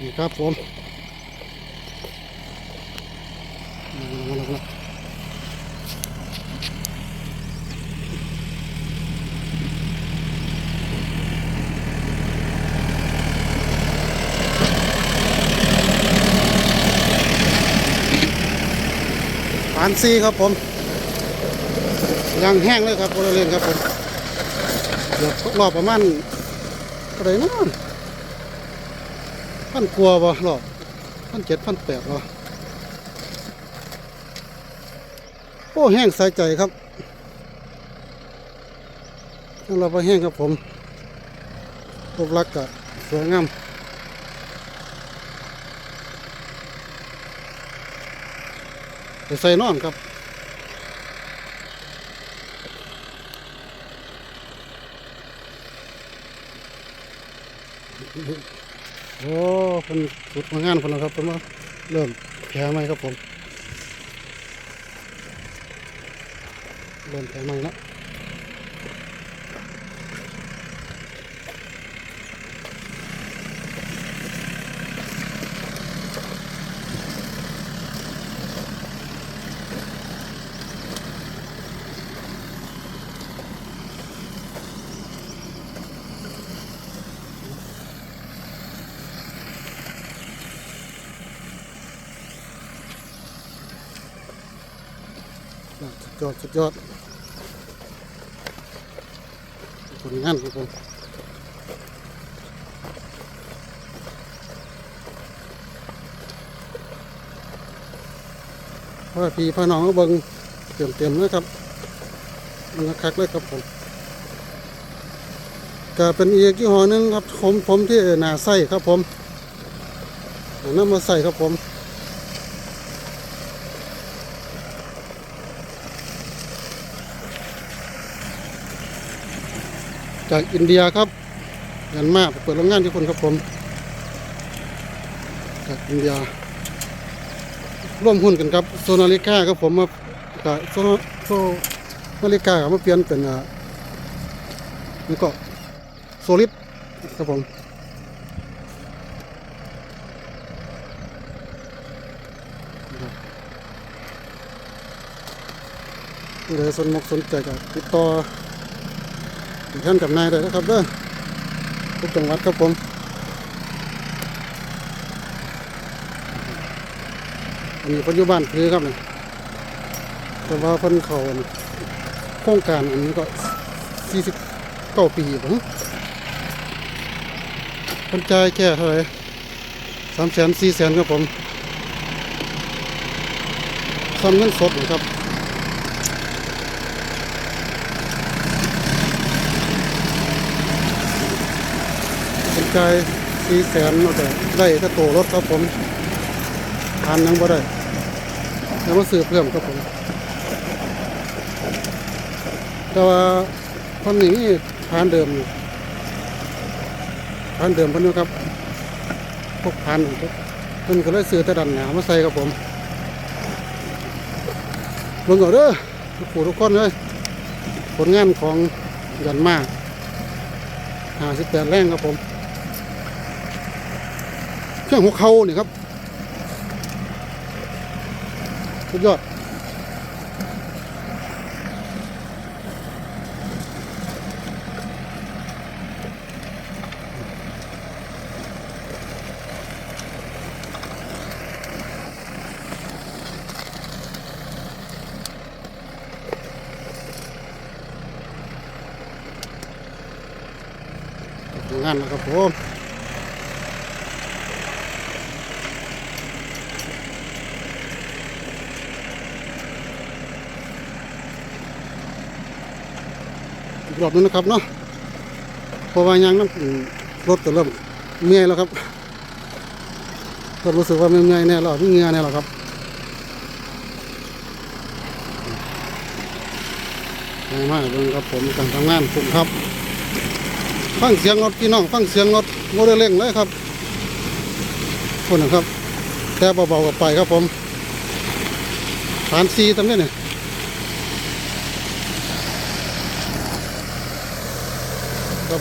นี่ครับผมมาแล้วมาปานซีครับผมยังแห้งเลยครับบริเวณครับผมเดี๋ยวรอบประมาณอะไรนั่น พันกลัวบ่รอพันเจ็ดพันแปดบ่โอ้แห้งใส่ใจครับเราไปแห้งครับผมรูปลักษณ์ก็สวยงามไปใส่นอนครับ โอ้คนสุดมางานคนแล้วครับผมว่าเริ่มแผลไหมครับผมเริ่มแผลไหมแล้วสุด ยอดสุดยอดผลงานครับผมพ่อพี่พ่อน้องก็เบิ่งเต็มเต็มๆเลยครับมันคักเลยครับผมก็เป็นอีกยี่ห้อนึงครับผมผมที่หนาไส้ครับผมเอาน้ำมาใส่ครับผม จากอินเดียครับยันมากเปิดโรงงานที่คนครับผม จากอินเดีย ร่วมหุ้นกันครับ โซนาลิก้าครับผมมากับโซโซนาลิก้ามาเปลี่ยนเป็นอ่านี่ก็โซลิดครับผมนะครับผู้ใดสนมกสนใจก็ติดต่อ ท่านกับนายเลยนะครับเด้อทุกจังหวัดครับผมอันนี้ปัจจุบันคือครับเนี่ยแต่ว่าเพิ่นเขาโครงการอันนี้ก็สี่สิบเก้าปีผมเพิ่นจ่ายแค่เท่าไหร่สามแสนสี่แสนครับผมซ้ำเงินสดนะครับ ใจสี่แสนเอาแต่ได้ถ้าโตรถครับผมทานยังบ่ได้แล้วมาซื้อเพิ่มครับผม แต่ว่าคนนี้นี่ทานเดิมทานเดิมเพิ่นอยู่ครับพวกทานนั่นครับเพิ่นก็เลยซื้อต่ดันหนามาใส่ครับผมเบิ่งเอาเด้อทุกผู้ทุกคนเลยผลงานของยันมาหาสิบแปดแรงครับผม เครื่องหัวเข่านี่ยครับสุดยอดทำงานนะครับผม รอบนึงนะครับเนาะเพราะว่ายังน้ำรถก็เริ่มเมื่อยแล้วครับก็รู้สึกว่ามันเมื่อยแน่แล้วมีเหงื่อแน่แล้วครับง่ายมากเลยครับผมการทำงานผมครับ ฟังเสียงรถพี่น้องฟังเสียงรถโมเดลเร่งเลยครับคนนะครับแต่เบาๆกับไปครับผมฐานซีตรงนี้เนี่ย ครับ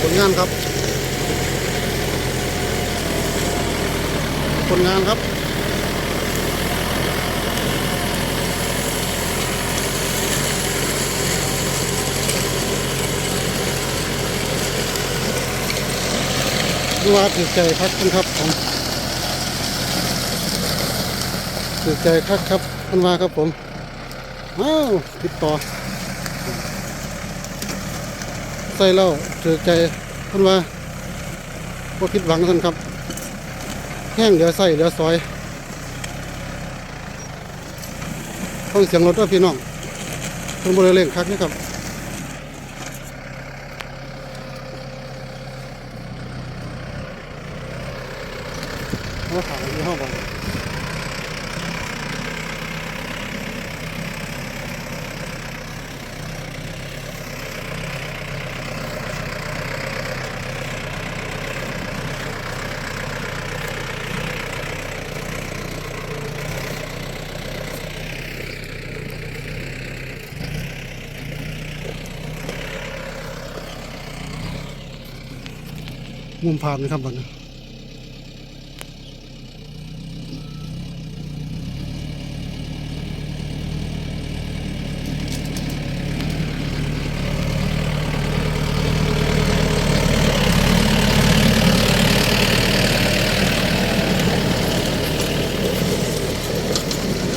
ผลงานครับ ผลงานครับดูว่าถืใจพักกันครับผม ถือใจคักครับคุณว่าครับผมอ้าวติดต่อ ใส่แล้วถือใจคุณว่าพวกคิดหวังท่านครับ แห้งเหลือใส่เหลือซอยฟังเสียงรถด้วยพี่น้องเป็นบริเวณคักนะครับว่าขาย มุมผ่านนะครับบัดนี้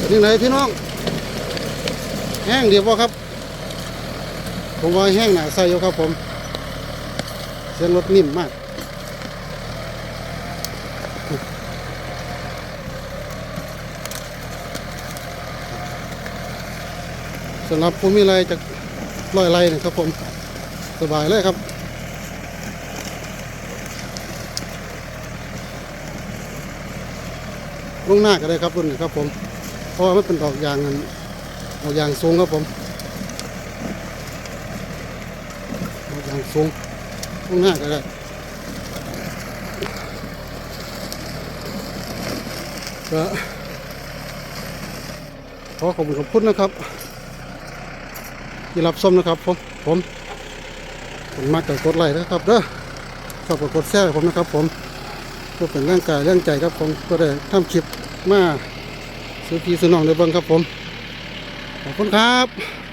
นี่ไหนพี่น้อง แห้งเดีป่ะครับ ผมว่าแห้งหนาใส่อยู่ครับผม เสียงรถนิ่มมาก สำหรับผมมีอะไรจากร้อยไรนะครับผม สบายเลยครับลงหน้าก็ได้ครับรุ่นนี้ครับผม เพราะว่ามันเป็นดอกยางนั่นดอกยางสูงครับผมดอกยางสูงลงหน้าก็ได้ ก็ขอขอบคุณขอบคุณนะครับ ที่รับชมนะครับผมผมผมมากกับกดไลค์นะครับเด้อขอบคุณกดแชร์ผมนะครับ ผมเพื่อเป็นร่างกายร่างใจครับผมก็ได้ทำคลิปมาสุพีสุนองได้เบิ่งครับผมขอบคุณครับ